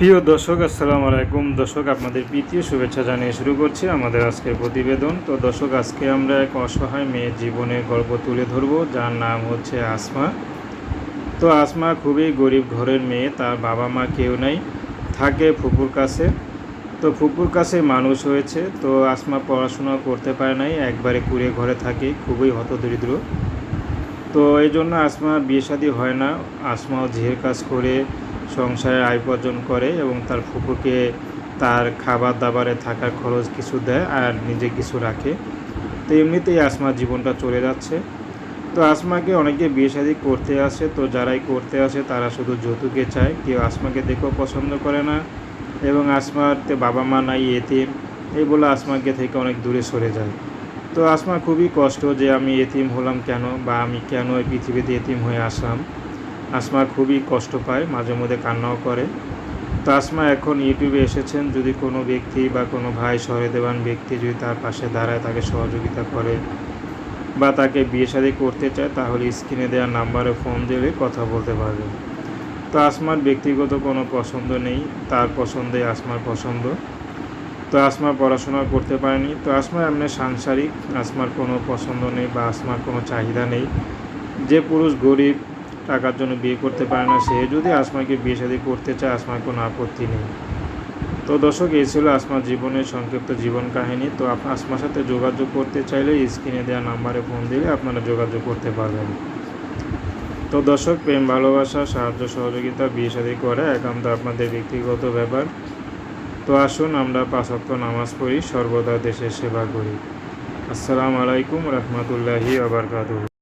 প্রিয় দর্শক, আসসালামু আলাইকুম। দর্শক, আপনাদের প্রীতীয় শুভেচ্ছা জানিয়ে শুরু করছি আমাদের আজকের প্রতিবেদন। তো দর্শক, আজকে আমরা এক অসহায় মেয়ের জীবনের গল্প তুলে ধরব, যার নাম হচ্ছে আসমা। তো আসমা খুবই গরিব ঘরের মেয়ে, তার বাবা মা কেউ নাই, থাকে ফুপুর কাছে। তো ফুপুর কাছে মানুষ হয়েছে, তো আসমা পড়াশোনা করতে পারে নাই, একবারে কুড়ে ঘরে থাকে, খুবই হতদরিদ্র। তো এই জন্য আসমার বিয়ে শাদী হয় না আসমাও ঝিয়ের কাজ করে সংসারে আয় উপার্জন করে এবং তার ফুপুকে তার খাবার দাবারে থাকার খরচ কিছু দেয় আর নিজে কিছু রাখে। তো এমনিতেই আসমার জীবনটা চলে যাচ্ছে। তো আসমাকে অনেকে বিয়ে শাদী করতে আসে। তো যারাই করতে আসে, তারা শুধু যৌতুকে চায়। কেউ আসমাকে দেখেও পছন্দ করে না এবং আসমার তে বাবা মা নাই, এতিম। এই বলে আসমাকে থেকে অনেক দূরে সরে যায়। তো আসমা খুবই কষ্ট যে আমি এতিম হলাম কেন বা আমি কেন এই পৃথিবীতে এতিম হয়ে আসলাম। আসমা খুবই কষ্ট পায়, মাঝে মধ্যে কান্নাও করে। তো আসমা এখন ইউটিউবে এসেছেন, যদি কোনো ব্যক্তি বা কোনো ভাই সহৃদবান ব্যক্তি যদি তার পাশে দাঁড়ায়, তাকে সহযোগিতা করে বা তাকে বিয়ে শাদী করতে চায়, তাহলে স্ক্রিনে দেওয়া নাম্বারে ফোন দিলে কথা বলতে পারবে তো আসমার ব্যক্তিগত কোনো পছন্দ নেই, তার পছন্দে আসমার পছন্দ। তো আসমা পড়াশোনা করতে পারেনি। তো আসমা এমনি সাংসারিক, আসমার কোনো পছন্দ নেই বা আসমার কোনো চাহিদা নেই। যে পুরুষ গরিব টাকার জন্য বিয়ে করতে পারে না, সে যদি আসমাকে বিয়ে শাদী করতে চায়, আসমার কোনো আপত্তি নেই। তো দর্শক, এই ছিল আসমার জীবনের সংক্ষিপ্ত জীবন কাহিনী। তো আসমার সাথে যোগাযোগ করতে চাইলে স্ক্রিনে দেওয়া নাম্বারে ফোন দিলে আপনারা যোগাযোগ করতে পারবেন। তো দর্শক, প্রেম, ভালোবাসা, সাহায্য, সহযোগিতা, বিয়ে শাদী করে একান্ত আপনাদের ব্যক্তিগত ব্যাপার। তো আসুন, আমরা পাঁচক্ত নামাজ পড়ি, সর্বদা দেশের সেবা করি। আসসালামু আলাইকুম, রহমতুল্লাহি আবরকাতুহ